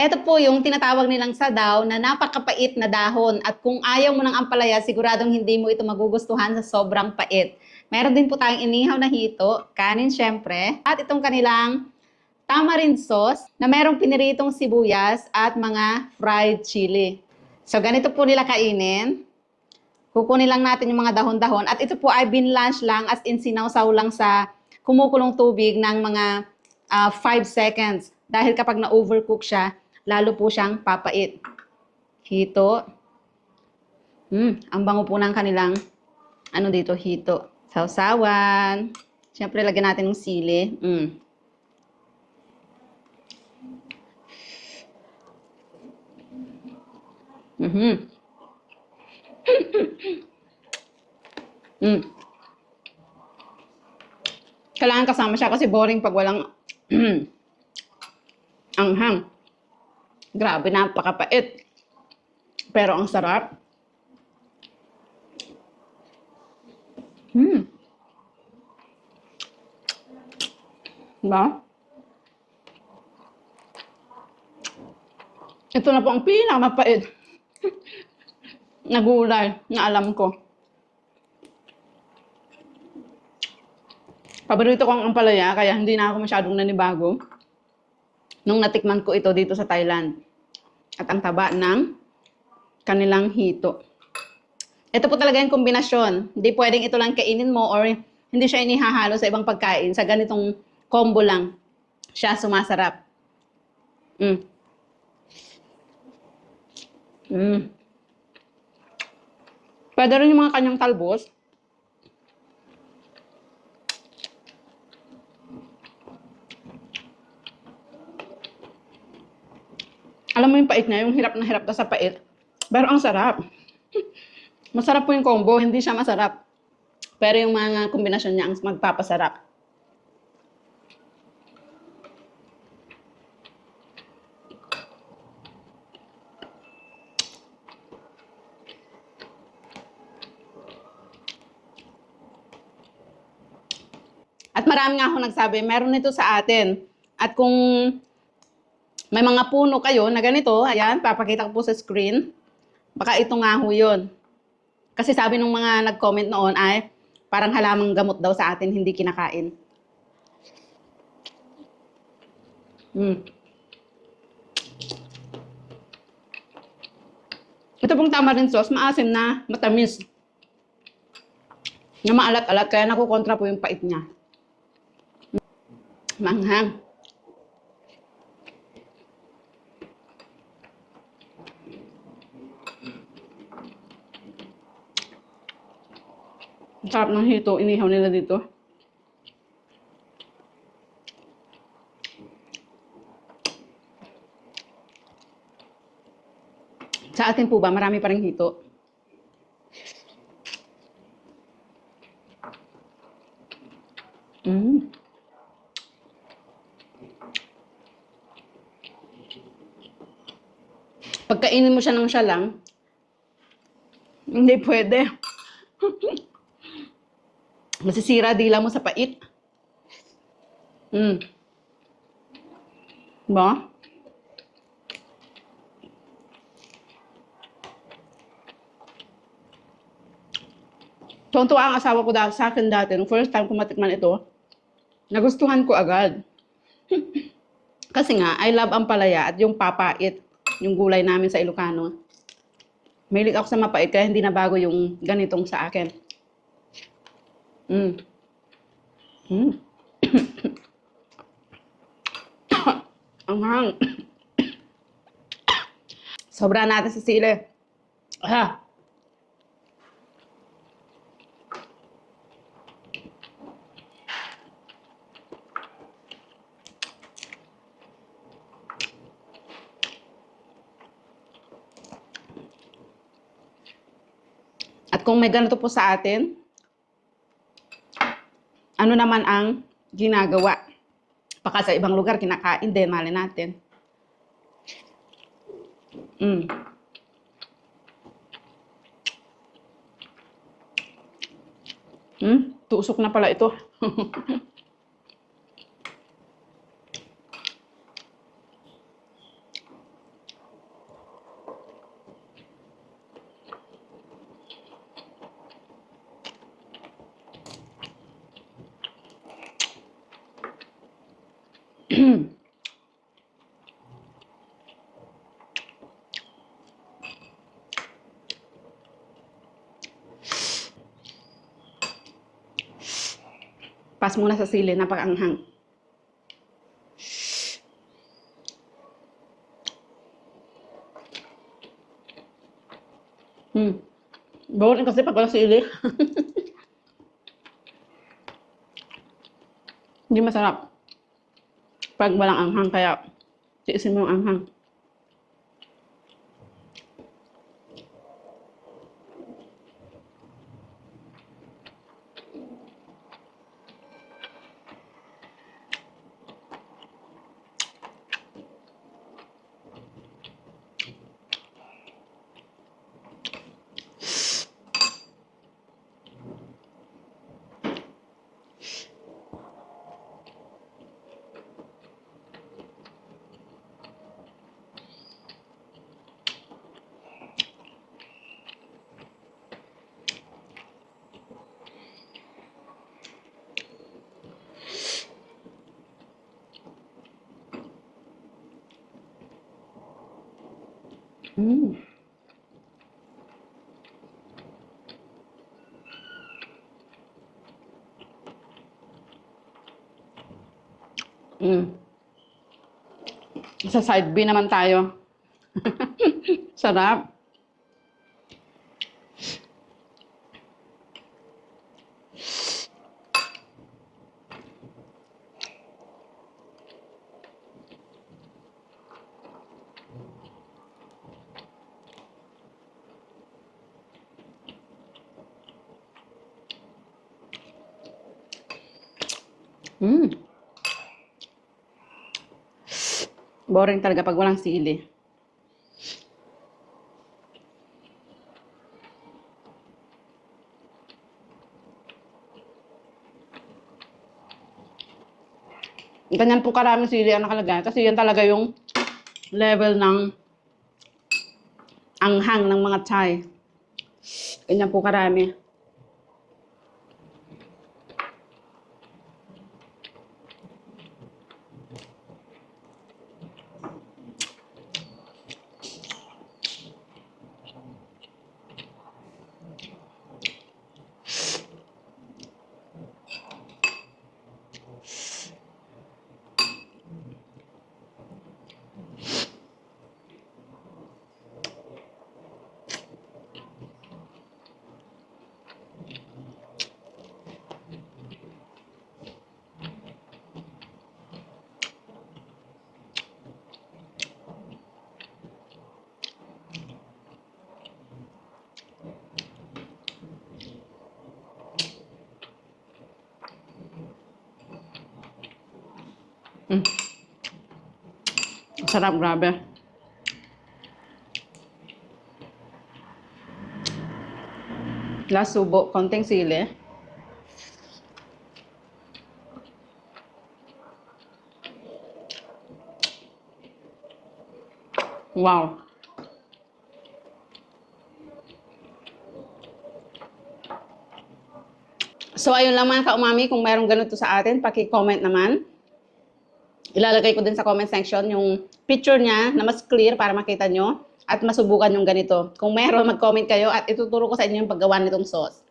Ito po yung tinatawag nilang sadaw na napakapait na dahon at kung ayaw mo ng ampalaya, siguradong hindi mo ito magugustuhan sa sobrang pait. Meron din po tayong inihaw na hito, kanin syempre, at itong kanilang tamarind sauce na merong piniritong sibuyas at mga fried chili. So ganito po nila kainin. Kukunin lang natin yung mga dahon-dahon at ito po ay binlanch lang as in sinawsaw lang sa kumukulong tubig ng mga 5 seconds. Dahil kapag na-overcook siya, lalo po siyang papait. Hito. Hmm, ang bango po ng kanilang ano dito, hito. Sausawan. Siyempre, lagyan natin ng sili. Mm. Mhm. mm. Kailangan kasama siya kasi boring pag walang anghang. Grabe, napakapait. Pero ang sarap. Hmm. Diba? Ito na po ang pinakamapait na gulay na alam ko. Paborito ko ang ampalaya, kaya hindi na ako masyadong nanibago nung natikman ko ito dito sa Thailand. At ang taba ng kanilang hito. Ito po talaga yung kombinasyon. Hindi pwedeng ito lang kainin mo or hindi siya inihahalo sa ibang pagkain. Sa ganitong combo lang siya sumasarap. Mm. Mm. Pwede rin yung mga kanyang talbos. Alam mo yung pait niya, yung hirap na hirap ka sa pait. Pero ang sarap. Masarap po yung combo, hindi siya masarap. Pero yung mga kombinasyon niya ang magpapasarap. At marami nga ako nagsabi, meron nito sa atin. At kung may mga puno kayo na ganito, ayan, papakita ko po sa screen. Baka ito nga ho yun. Kasi sabi ng mga nag-comment noon ay parang halamang gamot daw sa atin, hindi kinakain. Mm. Ito pong tamarind sauce, maasim na, matamis. Na maalat-alat, kaya nakukontra po yung pait niya. Manghang. Sarap ng hito, inihaw nila dito. Sa atin po ba, marami pa rin hito? Mm. Pagkainin mo siya ng siya lang, hindi pwede. Masisira dila mo sa pait. Mm. Ba? Tontuwa ang asawa ko dahil sa akin dati, nung first time ko matikman ito, nagustuhan ko agad. Kasi nga, I love ang palaya at yung papait, yung gulay namin sa Ilocano. Mahilig ako sa mapait kaya hindi na bago yung ganitong sa akin. Mm. Mm. Ang hang. Sobra natin sa sili. Ah. At kung may ganito po sa atin, ano naman ang ginagawa? Baka sa ibang lugar, kinakain din, mali natin. Mm. Hmm? Tusok na pala ito. Pas muna sa sili, napakaanghang. Hmm. Bawal kasi pag wala sili. Hindi masarap. Pag walang anghang, kaya tiisin mo ang anghang. Mm. Mm. Sa side B naman tayo. Sarap. Mm. Boring talaga pag walang sili. Ganyan po karaming sili ang nakalagay. Kasi yan talaga yung level ng anghang ng mga chai. Ganyan po karami. Mm. Sarap, grabe. Last subo, konting sili. Wow. So, ayun lang mga kaumami. Kung mayroong ganito sa atin, paki-comment naman. Ilalagay ko din sa comment section yung picture niya na mas clear para makita nyo at masubukan yung ganito. Kung meron, mag-comment kayo at ituturo ko sa inyo yung paggawa nitong sauce.